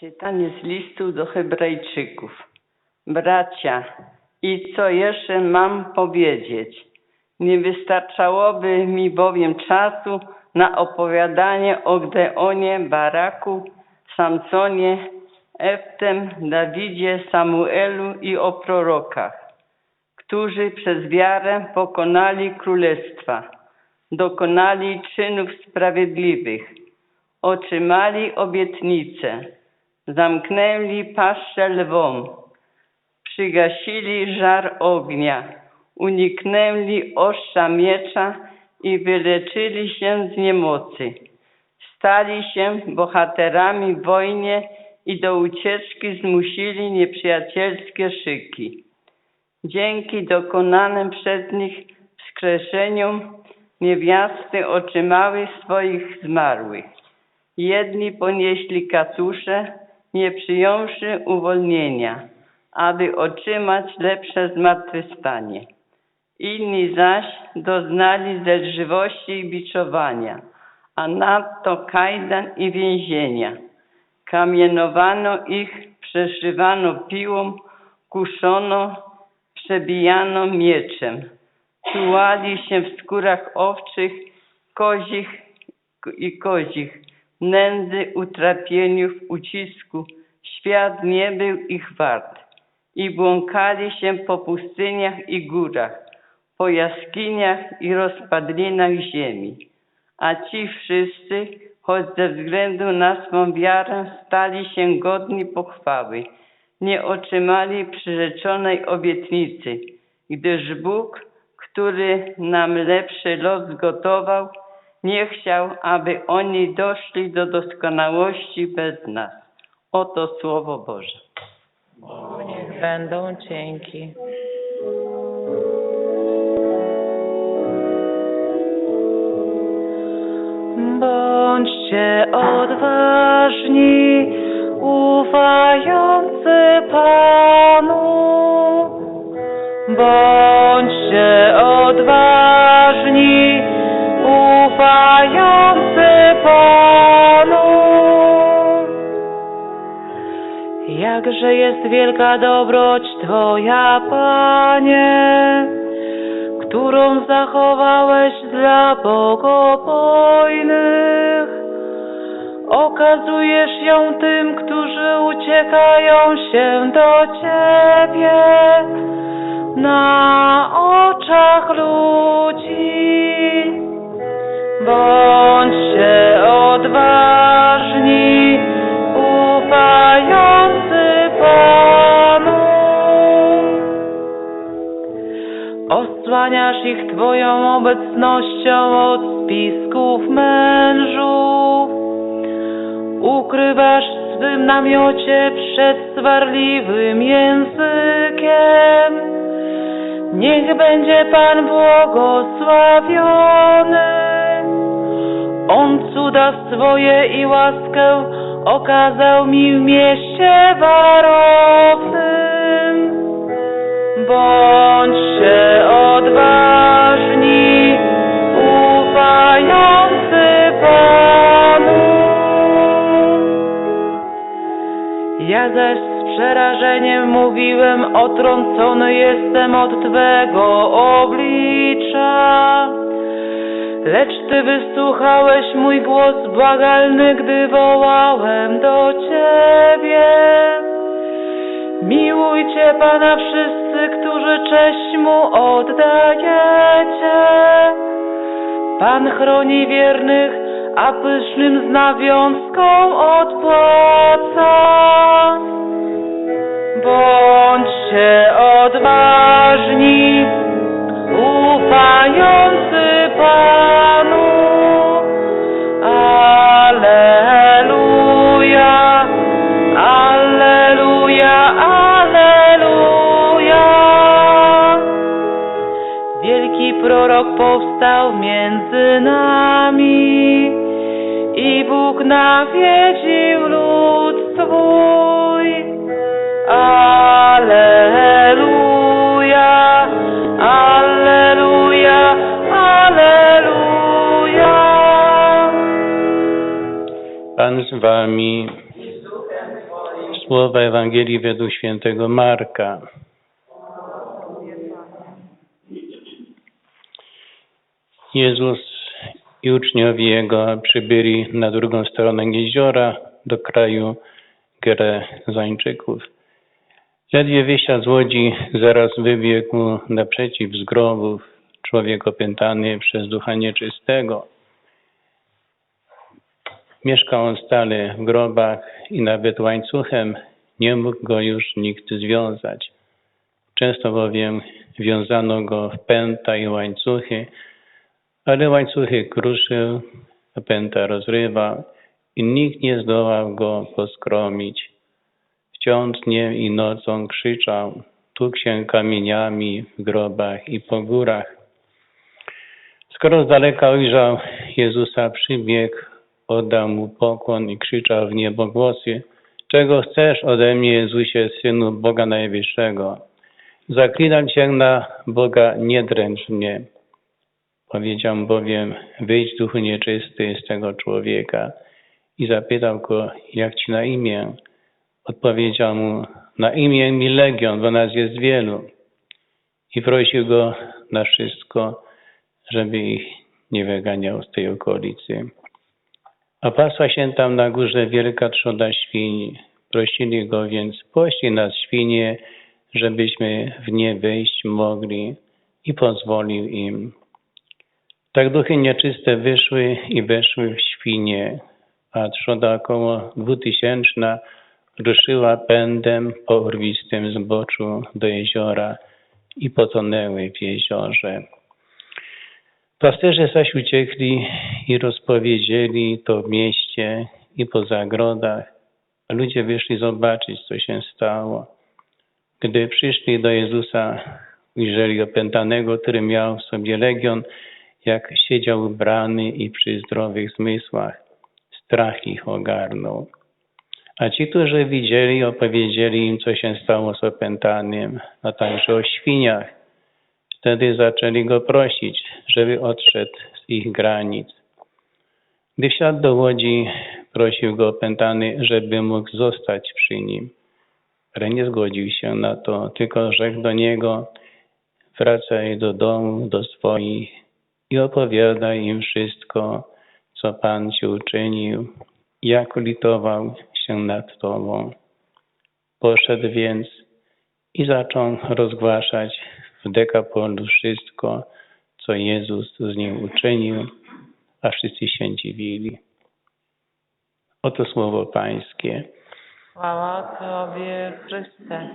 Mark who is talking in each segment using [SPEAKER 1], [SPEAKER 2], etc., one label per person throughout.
[SPEAKER 1] Czytanie z listu do Hebrajczyków. Bracia, i co jeszcze mam powiedzieć? Nie wystarczałoby mi bowiem czasu na opowiadanie o Gdeonie, Baraku, Samsonie, Eftem, Dawidzie, Samuelu i o prorokach, którzy przez wiarę pokonali królestwa, dokonali czynów sprawiedliwych, otrzymali obietnice, zamknęli paszczę lwom, przygasili żar ognia, uniknęli ostrza miecza i wyleczyli się z niemocy. Stali się bohaterami w wojnie i do ucieczki zmusili nieprzyjacielskie szyki. Dzięki dokonanym przez nich wskrzeszeniom niewiasty otrzymały swoich zmarłych. Jedni ponieśli katusze, nie przyjąwszy uwolnienia, aby otrzymać lepsze zmartwychwstanie. Inni zaś doznali zelżywości i biczowania, a nadto kajdan i więzienia. Kamienowano ich, przeszywano piłą, kuszono, przebijano mieczem. Tułali się w skórach owczych, kozich i kozich, nędzy, utrapieniu, w ucisku. Świat nie był ich wart. I błąkali się po pustyniach i górach, po jaskiniach i rozpadlinach ziemi. A ci wszyscy, choć ze względu na swą wiarę stali się godni pochwały, nie otrzymali przyrzeczonej obietnicy, gdyż Bóg, który nam lepszy los zgotował, nie chciał, aby oni doszli do doskonałości bez nas. Oto Słowo Boże.
[SPEAKER 2] Niech będą dzięki. Bądźcie odważni, ufający Jakże jest wielka dobroć Twoja, Panie, którą zachowałeś dla bogobojnych. Okazujesz ją tym, którzy uciekają się do Ciebie na oczach ludzi. Bądźcie odważni, Osłaniasz ich Twoją obecnością od spisków mężów. Ukrywasz w swym namiocie przed swarliwym językiem. Niech będzie Pan błogosławiony. On cuda swoje i łaskę okazał mi w mieście warownym. Bądźcie odważni, ufający Panu. Ja zaś z przerażeniem mówiłem, otrącony jestem od Twego oblicza. Lecz Ty wysłuchałeś mój głos błagalny, gdy wołałem do Ciebie. Miłujcie Pana wszyscy, którzy cześć Mu oddajecie. Pan chroni wiernych, a pysznym z nawiązką odpłaca. Bądźcie odważni, ufający Panu. Prorok powstał między nami i Bóg nawiedził lud swój. Alleluja, Alleluja, Alleluja.
[SPEAKER 3] Pan z wami. Słowa Ewangelii według świętego Marka. Jezus i uczniowie Jego przybyli na drugą stronę jeziora do kraju Gerezańczyków. Ledwie wyjścia z łodzi, zaraz wybiegł naprzeciw z grobów człowiek opętany przez ducha nieczystego. Mieszkał on stale w grobach i nawet łańcuchem nie mógł go już nikt związać. Często bowiem wiązano go w pęta i łańcuchy, ale łańcuchy kruszył, pęta rozrywał i nikt nie zdołał go poskromić. Wciąż dniem i nocą krzyczał, tukł się kamieniami w grobach i po górach. Skoro z daleka ujrzał Jezusa, przybiegł, oddał mu pokłon i krzyczał w niebo głosy, czego chcesz ode mnie, Jezusie, Synu Boga Najwyższego? Zaklinam Cię na Boga, nie dręcz mnie. Powiedział bowiem, wyjdź duchu nieczysty z tego człowieka. I zapytał go, jak Ci na imię? Odpowiedział mu, na imię mi Legion, bo nas jest wielu. I prosił go na wszystko, żeby ich nie wyganiał z tej okolicy. A pasła się tam na górze wielka trzoda świń. Prosili go więc, poślij nas świnie, żebyśmy w nie wejść mogli i pozwolił im. Tak duchy nieczyste wyszły i weszły w świnie, a trzoda około dwutysięczna ruszyła pędem po urwistym zboczu do jeziora i potonęły w jeziorze. Pasterze zaś uciekli i rozpowiedzieli to w mieście i po zagrodach. Ludzie wyszli zobaczyć, co się stało. Gdy przyszli do Jezusa, ujrzeli opętanego, który miał w sobie legion, jak siedział ubrany i przy zdrowych zmysłach. Strach ich ogarnął. A ci, którzy widzieli, opowiedzieli im, co się stało z opętanym, a także o świniach. Wtedy zaczęli go prosić, żeby odszedł z ich granic. Gdy wsiadł do łodzi, prosił go opętany, żeby mógł zostać przy nim. Ale nie zgodził się na to, tylko rzekł do niego, wracaj do domu, do swoich i opowiadaj im wszystko, co Pan ci uczynił, jak ulitował się nad tobą. Poszedł więc i zaczął rozgłaszać w dekapolu wszystko, co Jezus z nim uczynił, a wszyscy się dziwili. Oto słowo Pańskie.
[SPEAKER 2] Chwała Tobie, Chryste.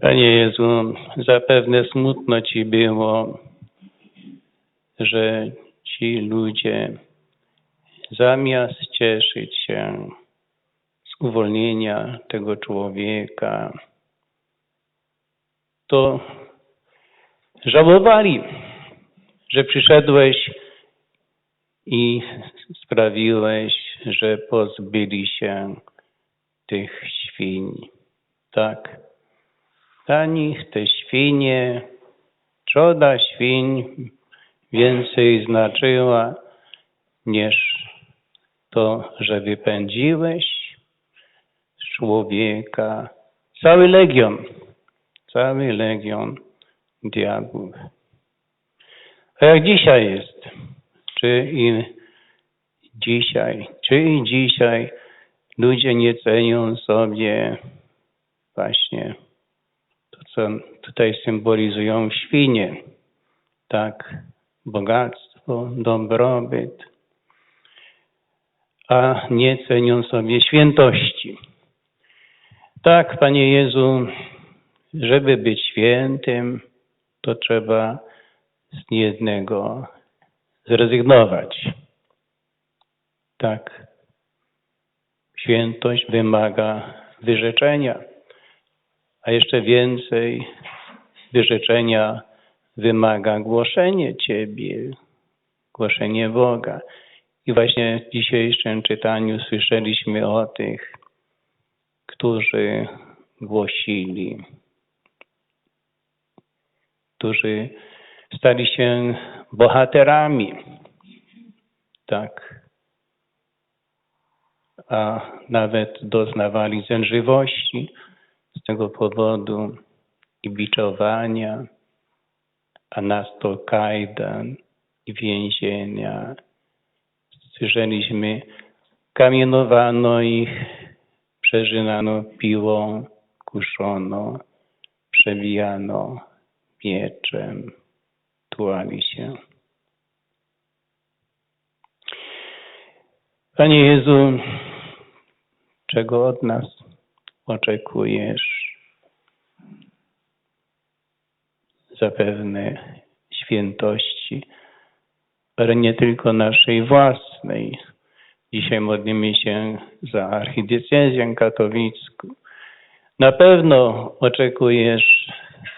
[SPEAKER 3] Panie Jezu, zapewne smutno Ci było, że ci ludzie zamiast cieszyć się z uwolnienia tego człowieka, to żałowali, że przyszedłeś i sprawiłeś, że pozbyli się tych świń. Tak. Dla nich te świnie, trzoda świń więcej znaczyła niż to, że wypędziłeś człowieka cały legion, cały legion diabłów. A jak dzisiaj jest? Czy i dzisiaj, czy i dzisiaj ludzie nie cenią sobie właśnie co tutaj symbolizują świnie, tak, bogactwo, dobrobyt, a nie cenią sobie świętości. Tak, Panie Jezu, żeby być świętym, to trzeba z jednego zrezygnować. Tak. Świętość wymaga wyrzeczenia, a jeszcze więcej wyrzeczenia wymaga głoszenie Ciebie, głoszenie Boga. I właśnie w dzisiejszym czytaniu słyszeliśmy o tych, którzy głosili, którzy stali się bohaterami. Tak. A nawet doznawali zężywości z tego powodu i biczowania, a nas to kajdan i więzienia. Słyszeliśmy, kamienowano ich, przeżynano piłą, kuszono, przebijano mieczem, tułali się. Panie Jezu, czego od nas oczekujesz? Zapewne świętości, ale nie tylko naszej własnej. Dzisiaj modlimy się za archidiecezję katowicką. Na pewno oczekujesz,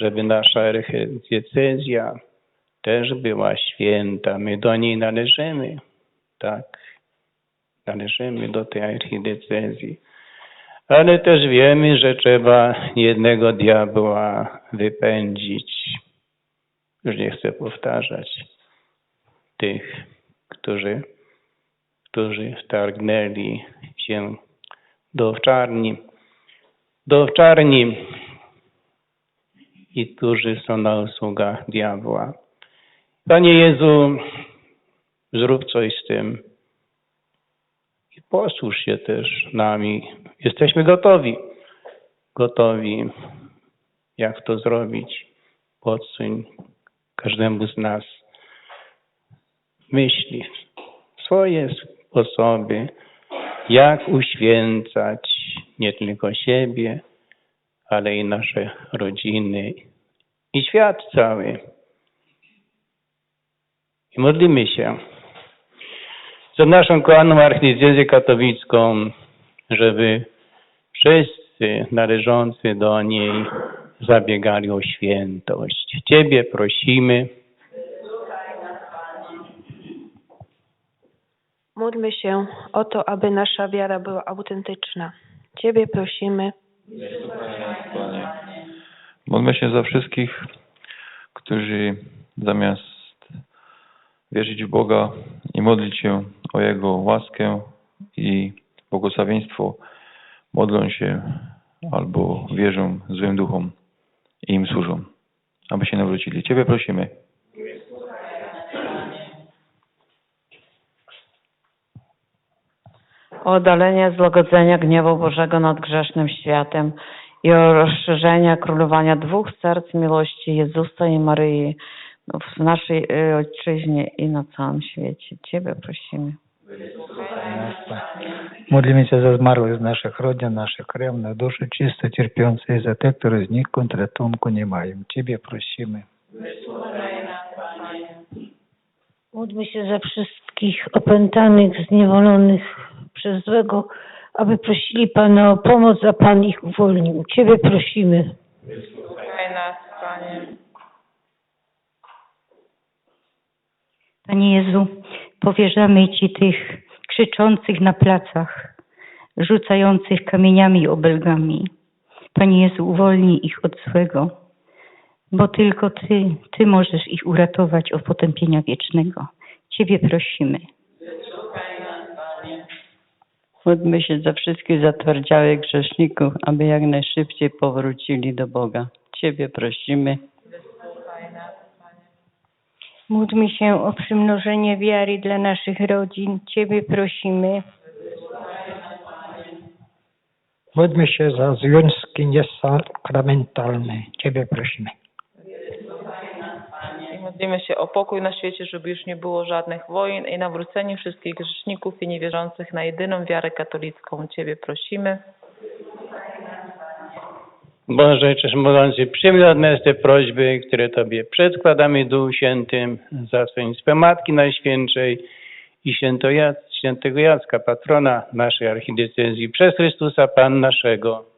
[SPEAKER 3] żeby nasza archidiecezja też była święta. My do niej należymy, tak. Należymy do tej archidiecezji. Ale też wiemy, że trzeba jednego diabła wypędzić. Już nie chcę powtarzać tych, którzy, którzy wtargnęli się do owczarni, do owczarni i którzy są na usługach diabła. Panie Jezu, zrób coś z tym posłuż się też nami. Jesteśmy gotowi, gotowi, jak to zrobić. Podsuń każdemu z nas myśli, swoje sposoby, jak uświęcać nie tylko siebie, ale i nasze rodziny i świat cały. I modlimy się za naszą kochaną archidiecezję katowicką, żeby wszyscy należący do niej zabiegali o świętość. Ciebie prosimy.
[SPEAKER 4] Módlmy się o to, aby nasza wiara była autentyczna. Ciebie prosimy.
[SPEAKER 5] Módlmy się za wszystkich, którzy zamiast wierzyć w Boga i modlić się o Jego łaskę i błogosławieństwo, modlą się albo wierzą złym duchom i im służą, aby się nawrócili. Ciebie prosimy.
[SPEAKER 6] o oddalenie złagodzenia gniewu Bożego nad grzesznym światem i o rozszerzenia królowania dwóch serc miłości Jezusa i Maryi w naszej y, ojczyźnie i na całym świecie. Ciebie prosimy.
[SPEAKER 7] Modlimy się za zmarłych z naszych rodzin, naszych krewnych, duszy czyste, cierpiące i za te, które z nich ratunku nie mają. Ciebie prosimy.
[SPEAKER 8] Módlmy się za wszystkich opętanych, zniewolonych przez złego, aby prosili Pana o pomoc, a Pan ich uwolnił. Ciebie prosimy.
[SPEAKER 2] Słuchaj nas, Panie.
[SPEAKER 9] Panie Jezu, powierzamy Ci tych krzyczących na placach, rzucających kamieniami i obelgami. Panie Jezu, uwolnij ich od złego, bo tylko Ty, Ty możesz ich uratować od potępienia wiecznego. Ciebie prosimy.
[SPEAKER 1] Módlmy się za wszystkich zatwardziałych grzeszników, aby jak najszybciej powrócili do Boga. Ciebie prosimy.
[SPEAKER 8] Módlmy się o przymnożenie wiary dla naszych rodzin. Ciebie prosimy.
[SPEAKER 7] Módlmy się za związki niesakramentalne. Ciebie prosimy.
[SPEAKER 2] I modlimy się o pokój na świecie, żeby już nie było żadnych wojen i nawrócenie wszystkich grzeszników i niewierzących na jedyną wiarę katolicką. Ciebie prosimy.
[SPEAKER 3] Boże, Wszechmogący, przyjmij od nas te prośby, które Tobie przedkładamy Duchu Świętym za swe Matki Najświętszej i świętego Jacka, patrona naszej archidiecezji, przez Chrystusa Pan naszego.